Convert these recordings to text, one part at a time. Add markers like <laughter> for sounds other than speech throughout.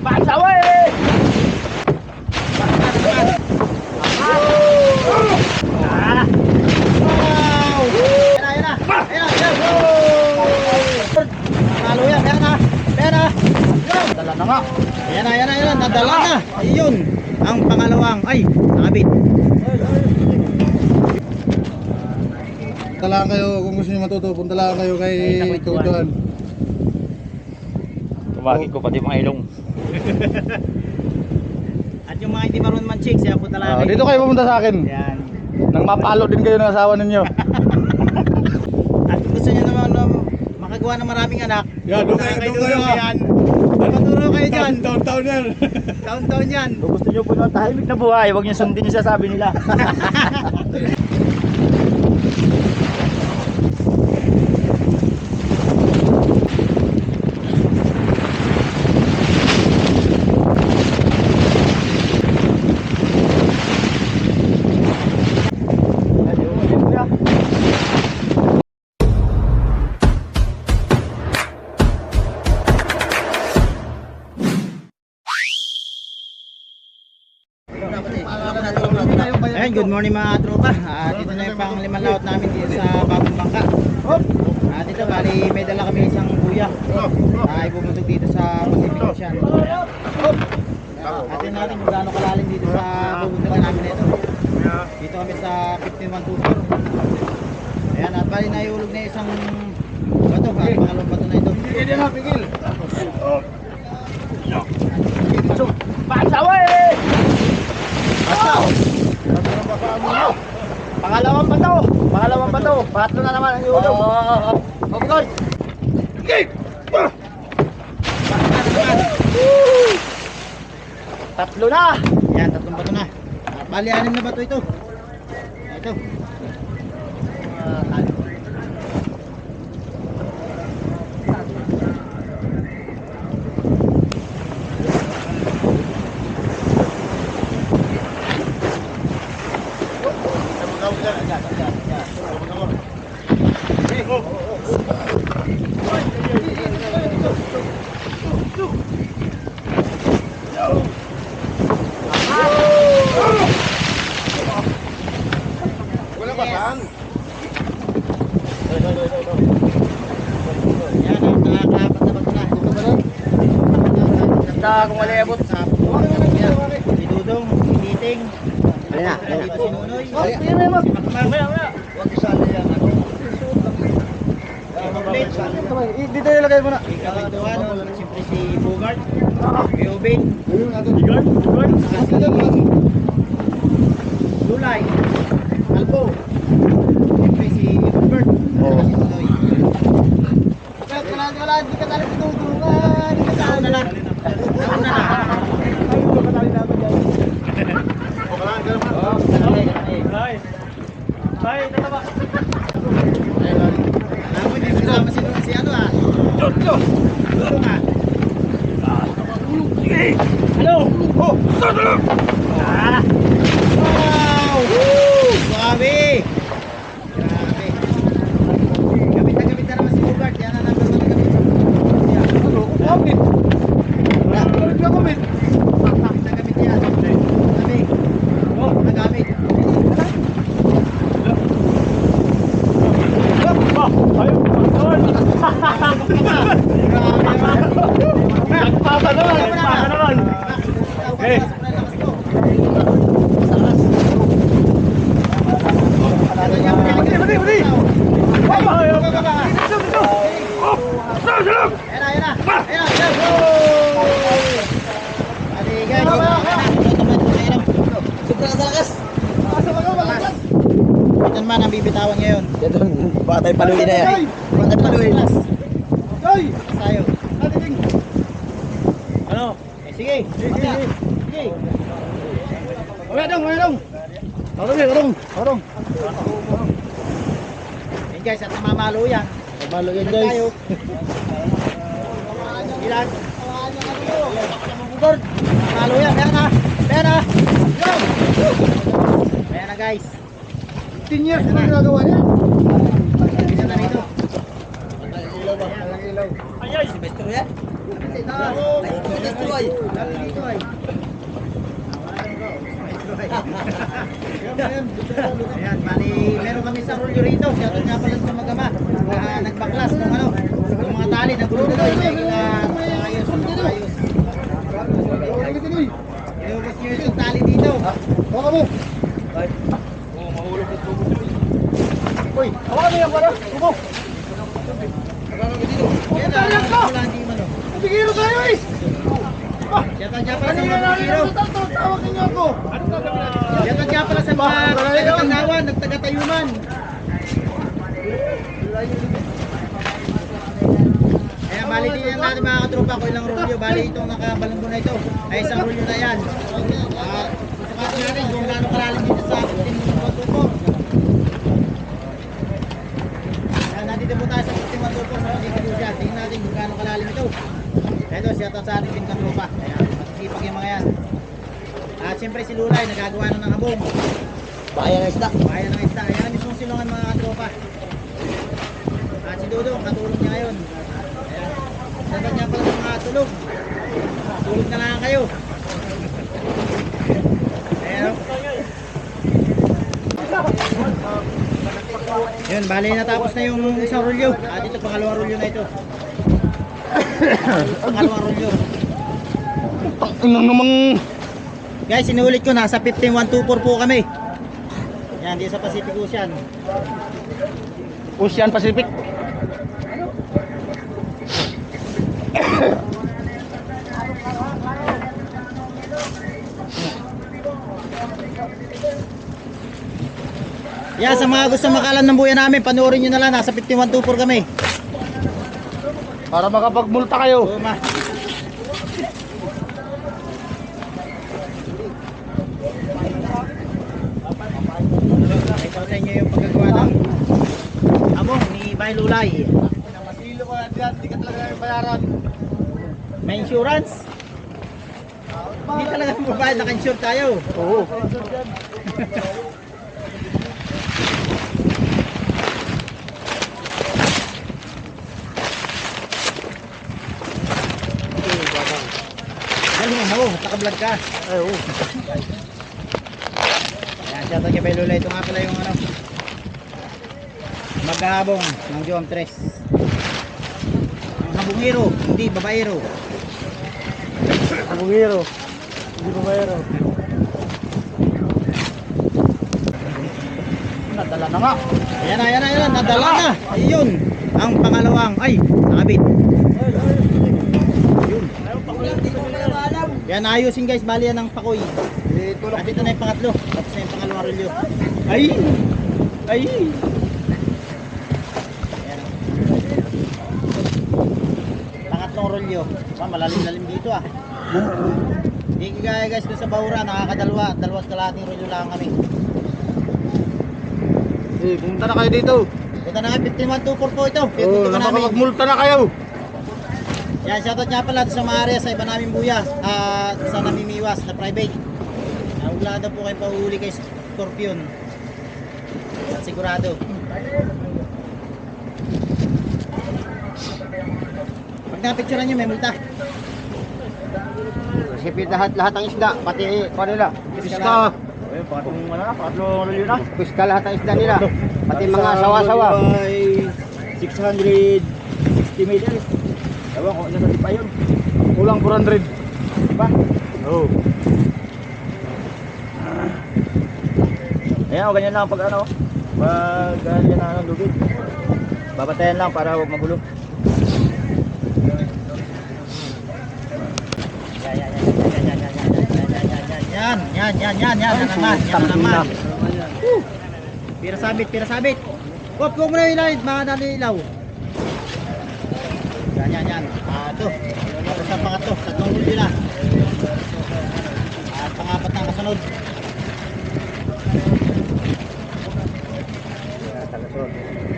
Ah! Wow! Ayan na, nga. Ayan na, ayan na, ayan na. Nadala na. Ayun. Ang pangalawang, ay, nakabit. Punta lang kayo kung gusto niyo matuto, punta lang kayo kay Kautuan. Tumagi ko pati mga ilong. <laughs> At yung mga hindi marunong man chicks, kaya punta lang Ah, kayo. dito kayo pumunta sa akin. Ayan. Nang mapalo din kayo ng asawa ninyo. <laughs> At kung gusto niyo naman um, makagawa ng maraming anak, Yan, doon kayo, lang doon kayo, ah. Yan. Maturo kayo dyan. Taon-taon yan. Countdown yan. Kung gusto nyo po ng tahimik na buhay, huwag nyo sundin yung sasabi nila. <laughs> morning mga tropa. Ah, dito na yung pang limang laot namin dito sa Bagong Bangka. Ah, dito bali may dala kami isang kuya. Ah, ipumuntok dito sa Pacific Ocean. Atin natin kung gaano kalalim dito sa pupuntahan namin nito. Dito kami sa 5124. Ayan, at bali naiulog na isang bato. Bali pangalawang bato na ito. Hindi na, pigil. Pasawa eh! Basaw! Pangalawang bato! Pangalawang bato! Patlo na naman ang iulog. Of course! Tatlo na! Yan, tatlong bato na. Ah, bali, anim na bato ito. Ito. Ah, talo. Wala ba saan? Yan, ang nakakaapat na bato na. Ito ba lang? Ganda kung wala abot. Si Dudong, si Titing. Ayun na, ayun na. Dito si Nunoy. Oh, ayun na, na. Si Makmar. Huwag isali yan. Ano? Dito ilagay mo na. Siyempre si Bogart. Si Obin. Ayun, natin. Igor, Igor. Saka si Lulay. Albo. Siyempre si si Nunoy. Wala, wala, hindi ka talaga tutulungan. Hindi ka Nauna Hello! Oh! Ah! Wow! Woo! Grabe! Grabe. Gamit na gamit na naman si Bogart. Yan ang number one na gamit sa Yan. Ano? Kapit. Wala. Kapit na kapit. Gamit na gamit yan. Sabi. Oh, nagamit. Oh! Ayun! Ayun! Nagpapa naman! Nagpapa naman! Eh. Bali, bali, bali. Ay, Go, go, go, go. Dito, dito. Oh! Sarap, sarap. Ayan na, ayan na. Ayan na, ayan na. Bali, guys. Sobrang kasalakas. Ito naman ang bibitawan ngayon. Ito, paluin na yan. Baka paluin. Ay! Tayo. Natin. Ano? Eh, Sige. Sige. Sige. Wala dong, wala dong. Tarong, tarong, tarong. Yan guys, at namamalo yan. Malo yan Ilan tayo? Ilan? Bugord. Namamalo yan. Ayan na. Na. Ayan na guys. 10 years na ginagawa niya. Ayay! Silvestro yan? Silvestro ay! Silvestro ay! Ayan, bali, meron kami sa rulyo rito. Shout out nga pala sa mag-ama. Ng ano, ng mga tali, nagrulo doon. May ayos, ayos. Ilubos nyo yung tali dito. Baka mo. Ay. Oh, mahulog yung tubo. Uy, hawakan mo. Tubo. Yan na, wala hindi man. oh. Bigiro tayo eh. Shoutout nga pala sa mga na bukiro. rin tawagan niyo ako. Shoutout nga pala sa mga taga-tanawan, nagtaga-tayuman. Ayan, din yan natin mga ko ilang rolyo. Bali itong nakabalanggo na ito ay isang rolyo na yan. At sukatin natin kung gaano kalalim dito sa ating matutupo. Ayan, nandito po tayo sa ating matutupo sa ating kalusya. Tingnan natin kung gaano kalalim ito. Ito, shoutout sa ating katropa. Ayan, masisipag yung mga yan. At siyempre si Lulay, nagagawa na ng abong. Bayan na isda. Bayan ng isda. Ayan ang mismong silungan mga katropa. At si Dodo, katulong niya ngayon. Ayan. Dapat niya pala sa mga tulog. Tulog na lang kayo. Ayan. Yun, bali natapos na yung isang rulyo. At ito, pangalawang rulyo na ito. <coughs> pangalawang rulyo. Ang namang... Guys, sinulit ko, nasa 15124 po kami. Yan, di sa Pacific Ocean. Ocean Pacific. <coughs> Yan, sa mga gusto makalan ng buya namin, panoorin nyo na lang, nasa 5124 kami. Para makapagmulta kayo. Tuma. Ito sa inyo yung paggagawa ng abong ni Bay Lulay. Masilo ka dyan, di ka talaga bayaran. May insurance? Hindi talaga mababayad, naka-insure tayo. Oo. <laughs> mo, naka-vlog ka. Ay, oo. Ayan, shout out kay Bay. Ito nga pala yung ano, maghabong ng Joam 3. Ang habungero, hindi babaero. Bungiro. Hindi ko bayaro. Nadala na nga. Ayan na, ayan na, ayan na, nadala na. Ayun, ang pangalawang, ay, nakabit. Yun. Yan, ayusin guys, bali yan ang pakoy. Eh, tulak At ito na yung pangatlo, tapos na yung pangalawang rolyo. Ay! Ay! Ayan. Pangatlong rolyo. Pa, malalim-lalim dito ah. Hindi kagaya guys doon sa Baura, nakakadalwa, dalwas kalahating rolyo lang kami. Eh, pumunta na kayo dito. Ito na nga, 15124 po ito. Oo, Pinunta namin. nakakapagmulta na kayo. Yan, shoutout nga pala sa mga area sa iba namin buya at sa namimiwas na private. Uh, daw po kayo pahuhuli kay Scorpion. At sigurado. Pag napicturean nyo, may multa. Sipit lahat lahat ng isda, pati pa nila. Piska. Eh, pangatlong ano pangatlong rulyo na. Piska lahat ng isda nila. Pati mga sawa-sawa. 660 meters. Ewan ko, nasa tip ayun. Kulang 400. Diba? Oo. Oh. Ayan o, ganyan lang pag ano. Pag ah, ganyan na ng lubid. Babatayan lang para huwag magulo. Yan, yan, yan, yan, yan, yan naman, yan naman. Pira sabit, pira sabit. Wap, huwag mo na yung mga nalilaw. Yan, yan, yan. Ah, ito. Sa pangatlo, tatlong huli na. At pangapat na kasunod.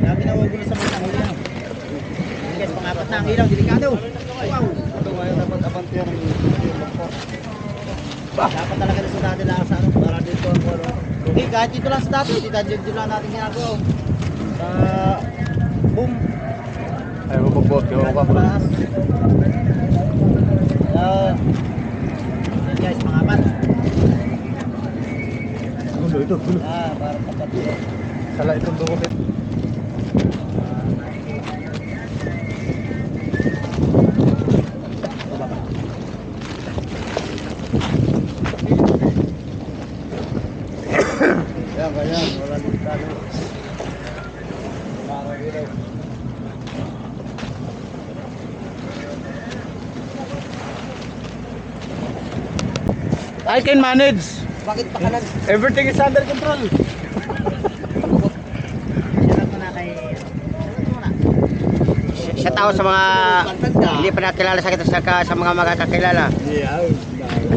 Grabe na gulo sa mga huli na. Guys, pangapat na ang ilaw, delikado. Wow. Ito ngayon dapat abante yan. Dapat talaga sa dati lang sa ano, para dito ang ano. Okay, kahit dito lang sa dati, dito, dito lang natin ginagawa. Sa boom, Ayaw ko boss, di ako bro. Ayan. Ayan guys, mga apat. Gulo ito, gulo. Ah, para kapatid. Sala itong dumupit. I can manage. Bakit pa ka nag... Everything is under control. Shout out sa mga hindi pa nakilala sa kita sa, sa mga magkakakilala. Yeah.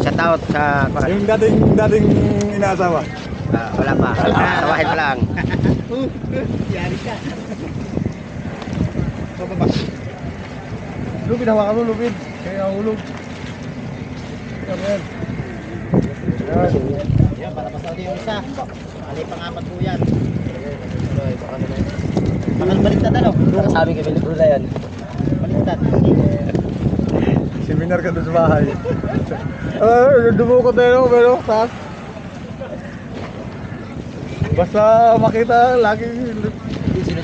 Shout out sa Yung dating dating inaasawa. Ah, wala pa. Tawahin pa lang. Yari ka. Pababa. Lupid, hawakan mo, lupid. Kaya hulog. Yan, yan. Para pasado yung isa. Alay pangapat po yan. Ay, baka naman. Bakal baliktad ano? Sabi kay Billy Brula yan. Baliktad. Seminar ka doon sa bahay. Ah, dumukot na yun, pero taas. Basta makita, lagi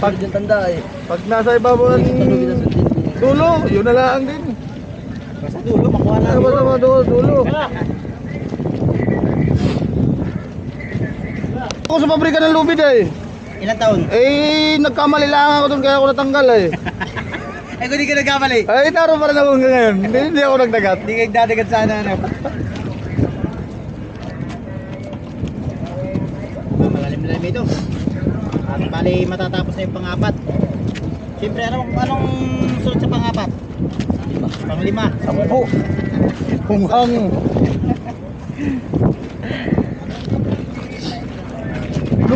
pag, yung tanda eh. pag nasa ibabaw ng dulo, yun na lang din. Basta dulo, makuha na. Ba sa mga dulo? dulo? Ako sa pabrika ng lubid eh. Ilang taon? Eh, nagkamali lang ako doon kaya ako natanggal eh. <laughs> Ay, kung di ka nagkamali. Ay, naroon pa rin ako hanggang ngayon. Hindi, hindi ako nagdagat. Hindi ka nagdadagat sana ano. Ah, Malalim-lalim ito. At bali matatapos na yung pangapat. Siyempre, anong, anong sunod sa pangapat? Panglima. Sampo. Punghang. <laughs>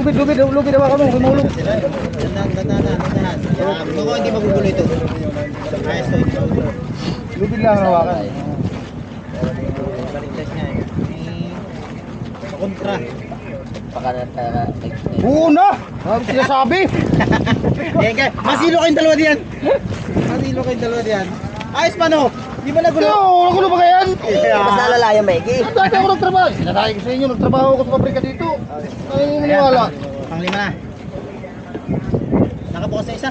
Lubid, lubid, lubid na ako nung humulog. Dandan, dandan, dandan. Yan. Bako hindi magugulo ito. Ayos to, ito. Lubid lang ang hawakan. Baliktad niya eh. Kontra. Oo na! Ano sinasabi? <laughs> Kaya, masilo kayong dalawa diyan. Masilo kayong dalawa diyan. Ayos pa no? Di ba nagulo? Wala ko ba yan? Mas nalalaya, Mikey. Ang dati ako nagtrabaho. Sinadahin ko sa inyo, nagtrabaho ako sa pabrika dito. Ay, hindi maniwala. Panglima na. Nakabukas na isa.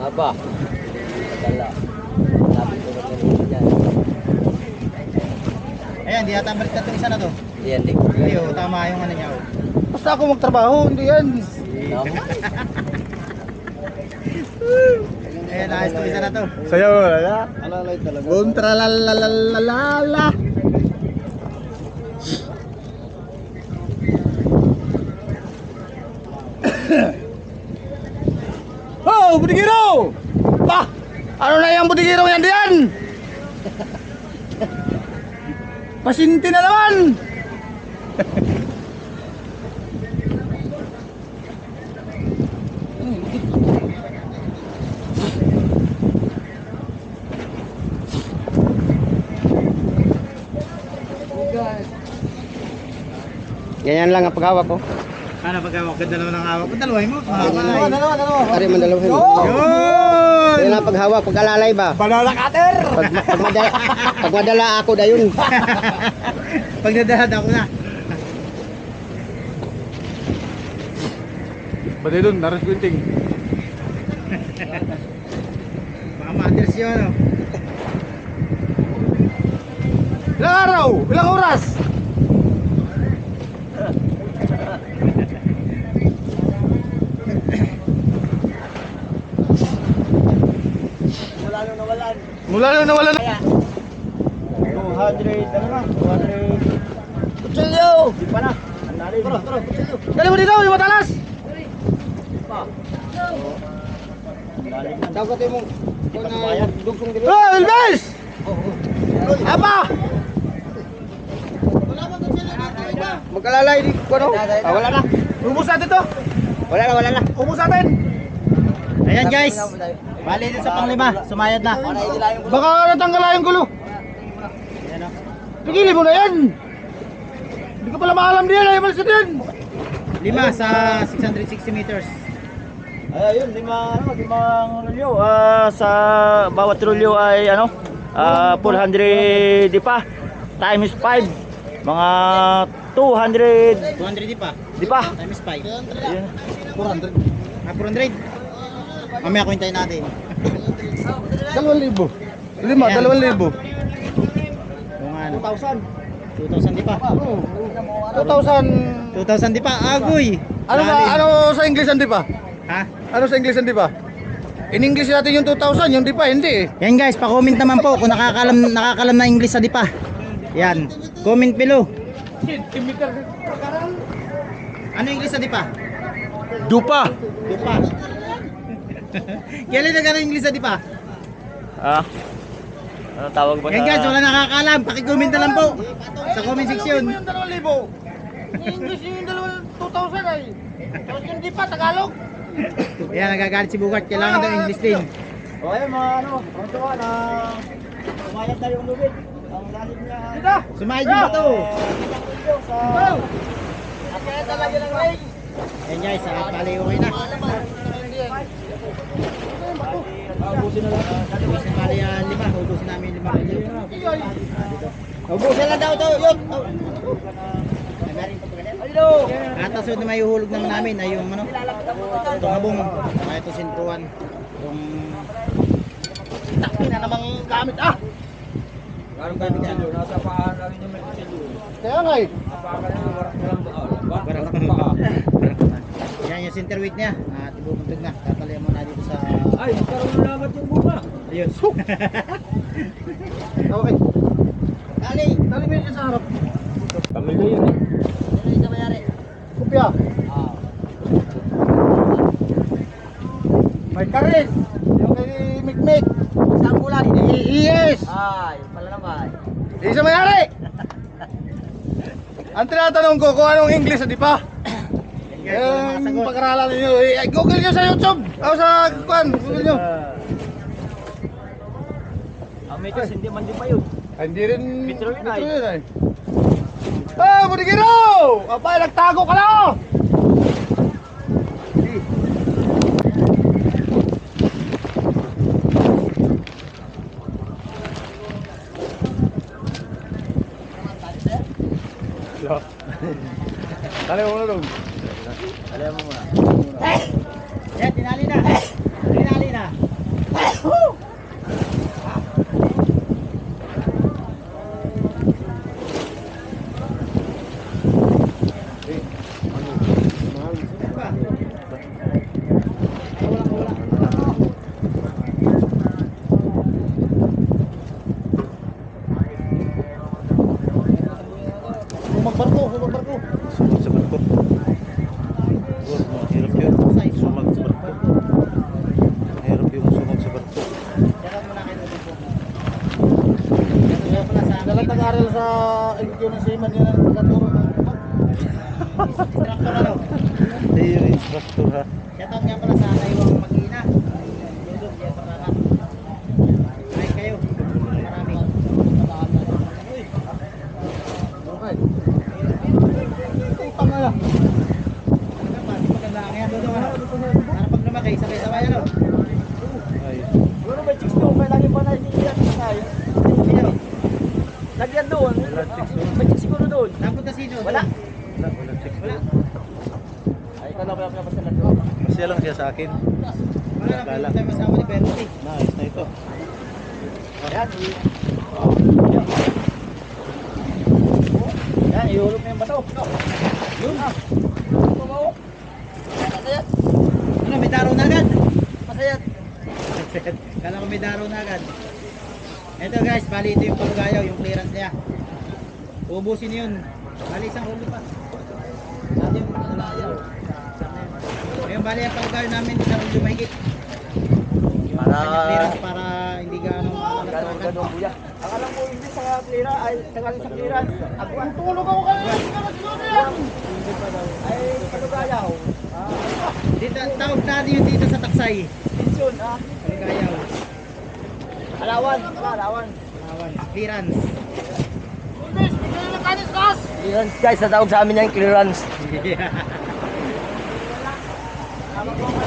Aba. Dala. Ko yan? Ayan, di yata baliktad itong isa na to. Yan, di. Hindi oh, tama yung ano niya oh. Basta ako magtrabaho, hindi yan. <laughs> <laughs> Ayan, ayos to isa na. Sayo. Alalay talaga. Kontra. Oh, budigiro! Pa! Ano na yung budigiro yan diyan? <laughs> Pasinti na naman! <laughs> Ganyan lang ang paghawak ko. Ano pag ganda naman ang hawak? Dalawahin mo, Dalawa, dalawa, dalawa. Pare mandalawahin. Yun! Ganyan ang paghawak, pag alalay ba? Banana cutter! Pag, pag, madala, pag madala ako da <laughs> <laughs> yun. Pag nadahad ako na. Ba't doon, naras kunting. Baka matters yun ano. Ilang araw? Ilang oras? Wala nung Mula nung nawala na. 200, ano na? 200. Kutsilyo! Di pa na. Tara, tara, kutsilyo. Dali mo dito, yung matalas! Na. Dagat mo. Na dugsong dito. Oh, Elvis! Apa? Wala. Magkalalay di ko ano? Ah, wala na. Ubus natin to. Wala na, wala na. Ubus natin. Ayan guys. Bali din sa panglima. Sumayad na. Baka natanggal na yung gulo. Pigilin mo na yan. Hindi ka pala maalam diyan, ayaw malasad yan. Lima sa 660 meters. Ay, ayun, lima, ano, limang rulyo. Ah, sa bawat rulyo ay ano, ah, 400 di pa times 5 mga 200 200 di pa. di pa Times 5. Ayun. 400. Ah, 400. Mamaya kwentahin natin. Dalawang libo. Lima, Ayan. dalawang libo. Yung ano. 2,000. 2,000 di pa. 2,000. 2,000 di pa. Agoy. Ano ba, ano sa English di ba? Ha? Ano sa English di ba? In English natin yung 2,000, yung di pa, hindi eh. Yan guys, pa-comment naman po kung nakakalam nakakalam na English sa di pa. Yan. Comment below. Ano English sa di pa? Dupa. Di pa. <laughs> Kailan na gano'ng English sa di pa? ah ano tawag ba Yan guys, wala nakakalam. Paki-comment na lang po sa comment section. yung 2,000. Yung English yung dalawang 2,000 ay. Tapos yung di pa, Tagalog. Ayan, nagagalit si Bugart. Kailangan daw English din. o ayun mga ano ang tuwa na umayat na yung lubid ang lalim niya Dito. Sumayad yung bato. sa Kaya talaga ng rain. Ayan guys, ah, pali okay na. Ubusin na lang Ubusin pali ah, lima. Ubusin namin lima. Ubusin lang daw to. Yun. At sunod na may uhulog naman namin ay yung ano, itong habong, ay ito sintuan, yung na namang gamit ah. Garong gamit yan nasa paa na rin yung may kutsilyo Kaya nga eh. Apakan na warak na lang doon barang Yan <laughs> yung center weight niya. At ibubuntog na. Tatalian mo na dito sa... Ay, magkaroon na lamat yung bunga Ayun. <laughs> Okay. Dali! Dali mo yun sa harap. Kami na yun eh Dali sa mayari. Kupya. May karis. Yung kay Mikmik. Saan kulay? Yes. Ay, pala naman. Di sa mayari. <laughs> Ang tinatanong ko kung anong English, di ba? Yan guys, wala Eh, pag-aralan. Eh, Google niyo sa YouTube. O sa kuan, Google niyo. Ang may kasi hindi man di pa yun Ay, hindi rin Metro yun, ay. yun, ay. Ah, Budigiro! Abay, nagtago ka na! oh! Mo na dong. Alam mo muna Yan, tinali na. Tinali na. Kung magbarko, kung magbarko. Sumag sa barko Oh, mahirap yun Sumag sa barko Mahirap yung sumag sa barko Yan muna kayo dito. Yan nga pala sa Dalat amin. nag-aral sa LQ ng Seaman, yan ang pagkaturo ng Instructor ano? Hindi yung instructor ha Shoutout nga pala sa Taiwang Magina. Lulog, yan sa kanan. Like kayo. Marami. Uy, Okay. Utang na. ano ka pa? Di maganda ang yan. Dodo ano? Para pag lumaki, sabay-sabay ano? Ay Pero may chicks doon Kaya lagi pa na hindi tayo Sino? Lagyan doon May chicks siguro doon Napunta sino? Wala Wala, wala chicks Wala. Ay, ikaw lang pinapasya lang doon Masya lang siya sa akin Wala na pinunta tayo masama ni Bertie. Nice na ito Yan. Yan, ihulog na yung bato Yun. Ano, may daro na agad? Masayat <laughs> Kala ko may daro na agad. Ito guys, bali ito yung palugayaw, yung clearance niya. Ubusin yun. Bali isang ulo pa. Dati yung palugayaw. Ngayon bali ang palugayaw namin, isang ulo mahigit. Yung Para- clearance para hindi gaano Ganun, ganun, kuya. Ang alam mo, hindi sa cleara, ay sa galing sa clearance. Agwan. Tulog ako kayo. Siguro yan. Ay, kalugayaw. Ah, Dito, tawag natin yun dito sa taksay. pensyon, ah. Palugayaw. Alawan, ala, alawan. Awan. Clearance. Clearance, guys, sa tawag sa amin yan, clearance. <laughs> Hindi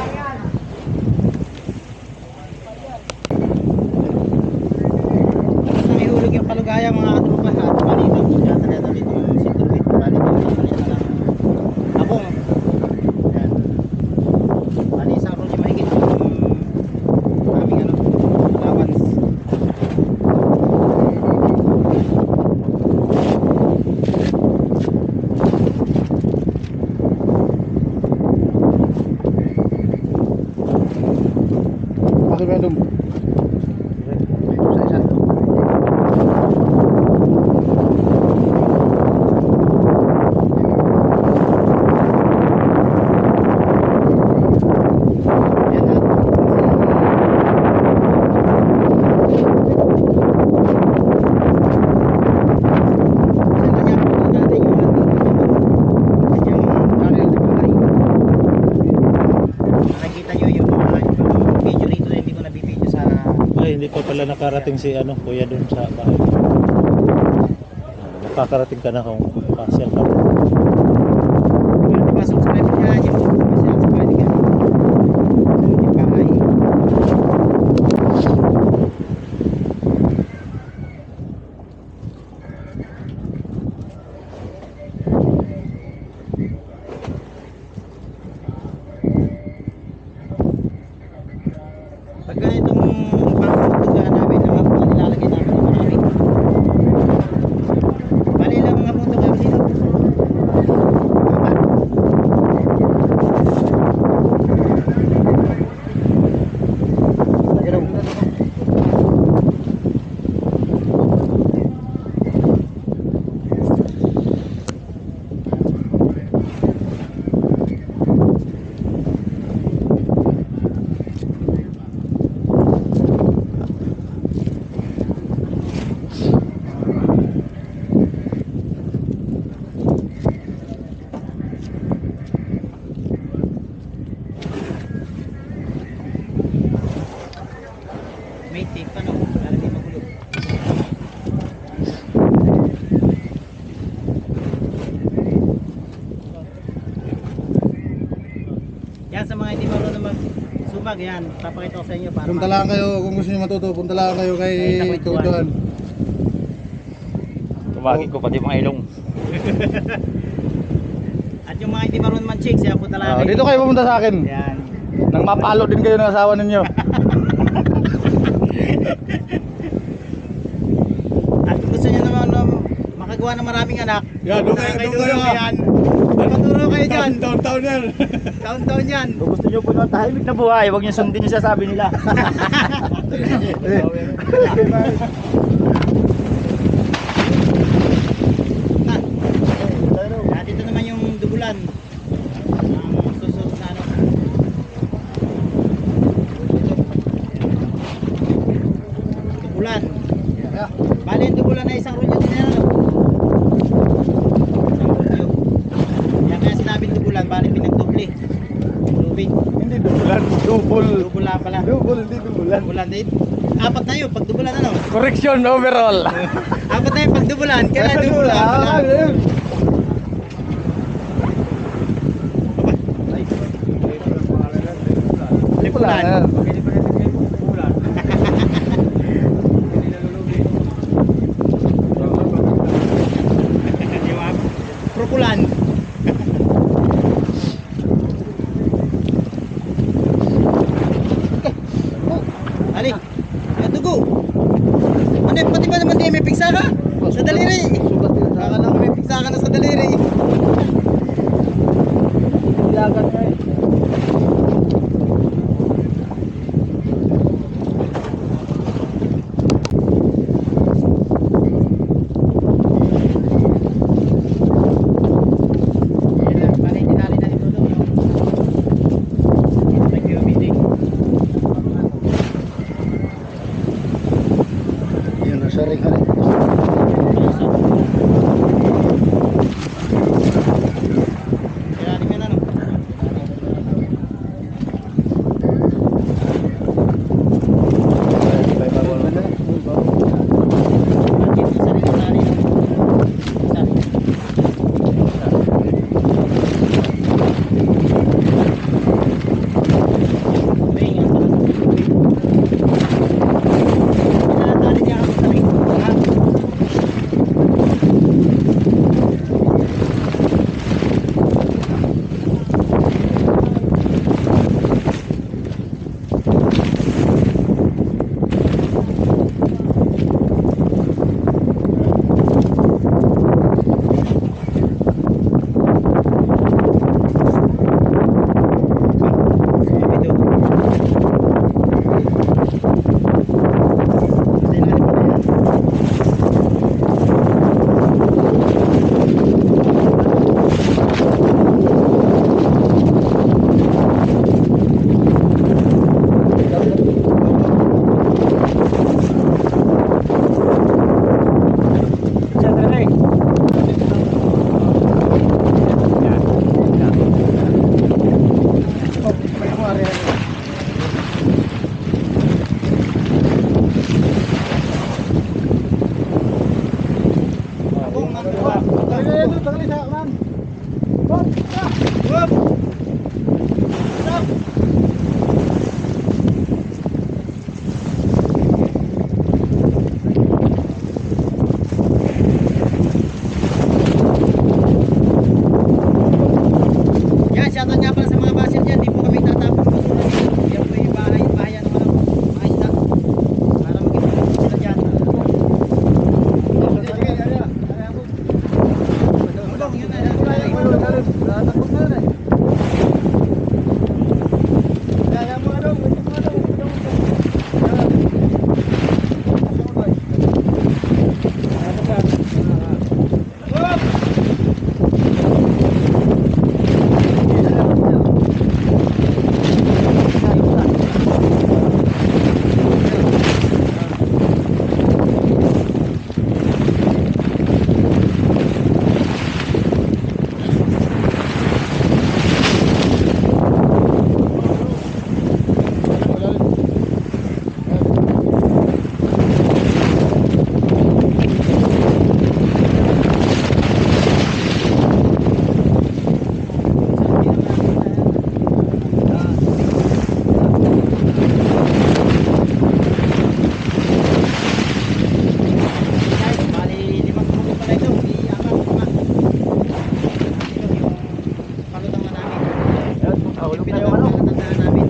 nakarating si ano, kuya dun sa bahay. Ah, Makakarating ka na kung pasyal ka. Yung diba subscribe niya, yung masyadong sa pwede ka. Yung bahay. Pag ganitong pangtutuga namin ng mga mga nilalagay namin ng marami. Bali lang mga punto kayo dito. May tape ano, para di magulo. Yan sa mga hindi marunong mag sumag yan, papakita ko sa inyo para Punta lang kayo kung gusto niyo matuto, punta lang kayo kay. Kautuan. Tumagi ko pati mga ilong. <laughs> At yung mga hindi marunong man chicks, yan punta lang Ah, dito kayo pumunta sa akin. Yan. Nang mapalo din kayo ng asawa ninyo. <laughs> At kung gusto niyo naman um, makagawa ng maraming anak, Yan, doon kayo doon kayo. Paturo kayo dyan. Taon-taon yan. <laughs> Taon-taon yan. Kung gusto nyo po ng tahimik na buhay, huwag nyo sundin yung sasabi nila. Na. At ito naman yung na ano. Dugulan. Bali yung dugulan na isang rolyo din yan. Ano? Isang rolyo. Yan kaya sinabing dugulan, bali pinagdoble. Lubin. Hindi dubulan, double. Dugulan pala. Double, hindi dubulan. Dugulan din. Apat na yun, pag dugulan ano? Correction overall. <laughs> Apat na yun, pag dugulan. Kailan <laughs> dugulan pala? Ah. Lipulan. Ahulog Yung na yung ano.